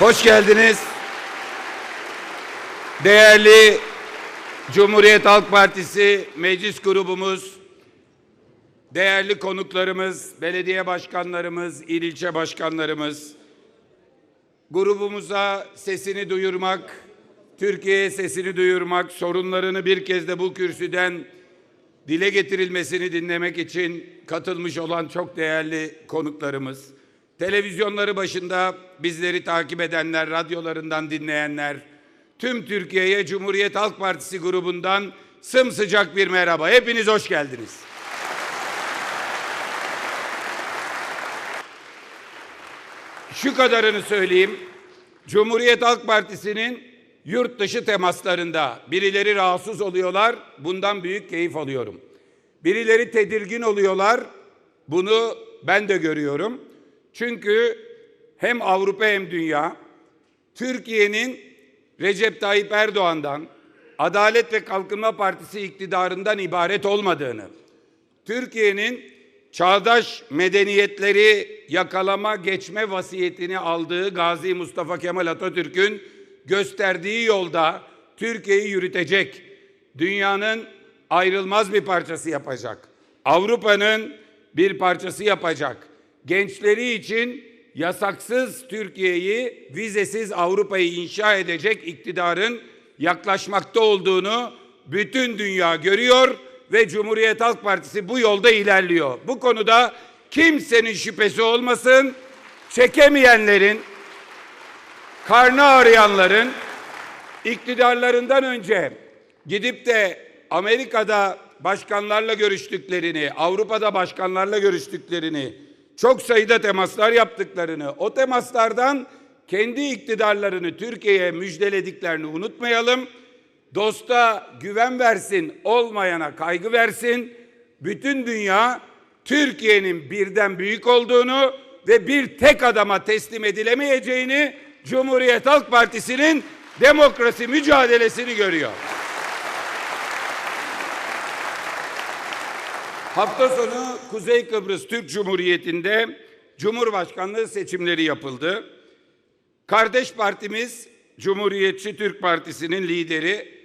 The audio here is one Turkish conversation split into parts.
Hoş geldiniz. Değerli Cumhuriyet Halk Partisi meclis grubumuz, değerli konuklarımız, belediye başkanlarımız, il ilçe başkanlarımız, grubumuza sesini duyurmak, Türkiye'ye sesini duyurmak, sorunlarını bir kez de bu kürsüden dile getirilmesini dinlemek için katılmış olan çok değerli konuklarımız, televizyonları başında bizleri takip edenler, radyolarından dinleyenler, tüm Türkiye'ye Cumhuriyet Halk Partisi grubundan sımsıcak bir merhaba. Hepiniz hoş geldiniz. Şu kadarını söyleyeyim. Cumhuriyet Halk Partisi'nin yurt dışı temaslarında birileri rahatsız oluyorlar. Bundan büyük keyif alıyorum. Birileri tedirgin oluyorlar. Bunu ben de görüyorum. Çünkü hem Avrupa hem dünya Türkiye'nin Recep Tayyip Erdoğan'dan Adalet ve Kalkınma Partisi iktidarından ibaret olmadığını, Türkiye'nin çağdaş medeniyetleri yakalama geçme vasiyetini aldığı Gazi Mustafa Kemal Atatürk'ün gösterdiği yolda Türkiye'yi yürütecek, dünyanın ayrılmaz bir parçası yapacak, Avrupa'nın bir parçası yapacak, gençleri için yasaksız Türkiye'yi, vizesiz Avrupa'yı inşa edecek iktidarın yaklaşmakta olduğunu bütün dünya görüyor ve Cumhuriyet Halk Partisi bu yolda ilerliyor. Bu konuda kimsenin şüphesi olmasın. Çekemeyenlerin, karnı ağrıyanların iktidarlarından önce gidip de Amerika'da başkanlarla görüştüklerini, Avrupa'da başkanlarla görüştüklerini, çok sayıda temaslar yaptıklarını, o temaslardan kendi iktidarlarını Türkiye'ye müjdelediklerini unutmayalım. Dosta güven versin, olmayana kaygı versin. Bütün dünya Türkiye'nin birden büyük olduğunu ve bir tek adama teslim edilemeyeceğini Cumhuriyet Halk Partisi'nin demokrasi mücadelesini görüyor. Hafta sonu Kuzey Kıbrıs Türk Cumhuriyeti'nde Cumhurbaşkanlığı seçimleri yapıldı. Kardeş partimiz Cumhuriyetçi Türk Partisi'nin lideri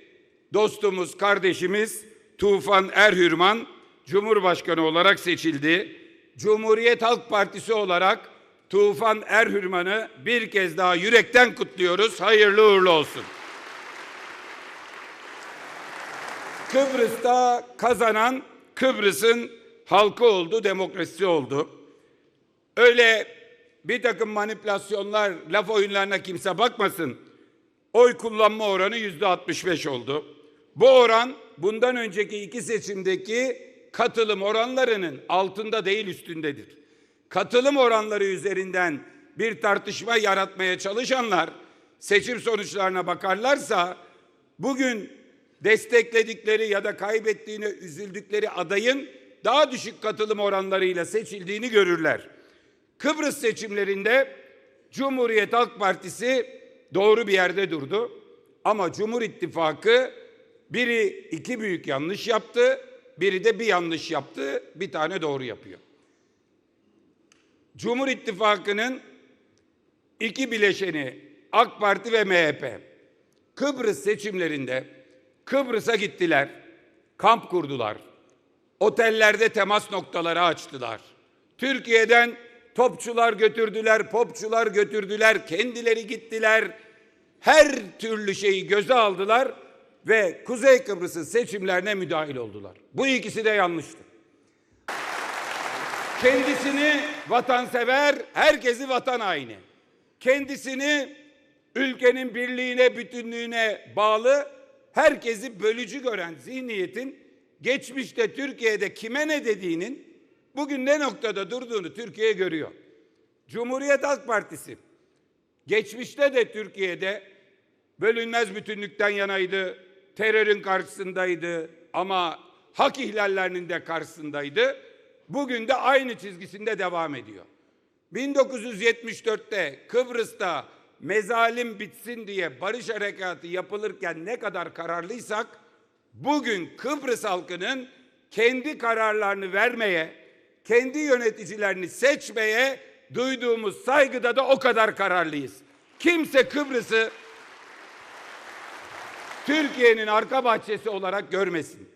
dostumuz, kardeşimiz Tufan Erhürman Cumhurbaşkanı olarak seçildi. Cumhuriyet Halk Partisi olarak Tufan Erhürman'ı bir kez daha yürekten kutluyoruz. Hayırlı uğurlu olsun. Kıbrıs'ta kazanan Kıbrıs'ın halkı oldu, demokrasisi oldu. Öyle bir takım manipülasyonlar, laf oyunlarına kimse bakmasın. Oy kullanma oranı yüzde 65 oldu. Bu oran bundan önceki iki seçimdeki katılım oranlarının altında değil üstündedir. Katılım oranları üzerinden bir tartışma yaratmaya çalışanlar seçim sonuçlarına bakarlarsa bugün destekledikleri ya da kaybettiğine üzüldükleri adayın daha düşük katılım oranlarıyla seçildiğini görürler. Kıbrıs seçimlerinde Cumhuriyet Halk Partisi doğru bir yerde durdu. Ama Cumhur İttifakı biri iki büyük yanlış yaptı, biri de bir yanlış yaptı, bir tane doğru yapıyor. Cumhur İttifakı'nın iki bileşeni AK Parti ve MHP Kıbrıs seçimlerinde Kıbrıs'a gittiler, kamp kurdular. Otellerde temas noktaları açtılar. Türkiye'den topçular götürdüler, popçular götürdüler, kendileri gittiler. Her türlü şeyi göze aldılar ve Kuzey Kıbrıs'ın seçimlerine müdahil oldular. Bu ikisi de yanlıştı. Kendisini vatansever, herkesi vatan haini. Kendisini ülkenin birliğine, bütünlüğüne bağlı, herkesi bölücü gören zihniyetin geçmişte Türkiye'de kime ne dediğinin bugün ne noktada durduğunu Türkiye görüyor. Cumhuriyet Halk Partisi geçmişte de Türkiye'de bölünmez bütünlükten yanaydı, terörün karşısındaydı ama hak ihlallerinin de karşısındaydı. Bugün de aynı çizgisinde devam ediyor. 1974'te Kıbrıs'ta mezalim bitsin diye barış harekatı yapılırken ne kadar kararlıysak bugün Kıbrıs halkının kendi kararlarını vermeye, kendi yöneticilerini seçmeye duyduğumuz saygıda da o kadar kararlıyız. Kimse Kıbrıs'ı Türkiye'nin arka bahçesi olarak görmesin.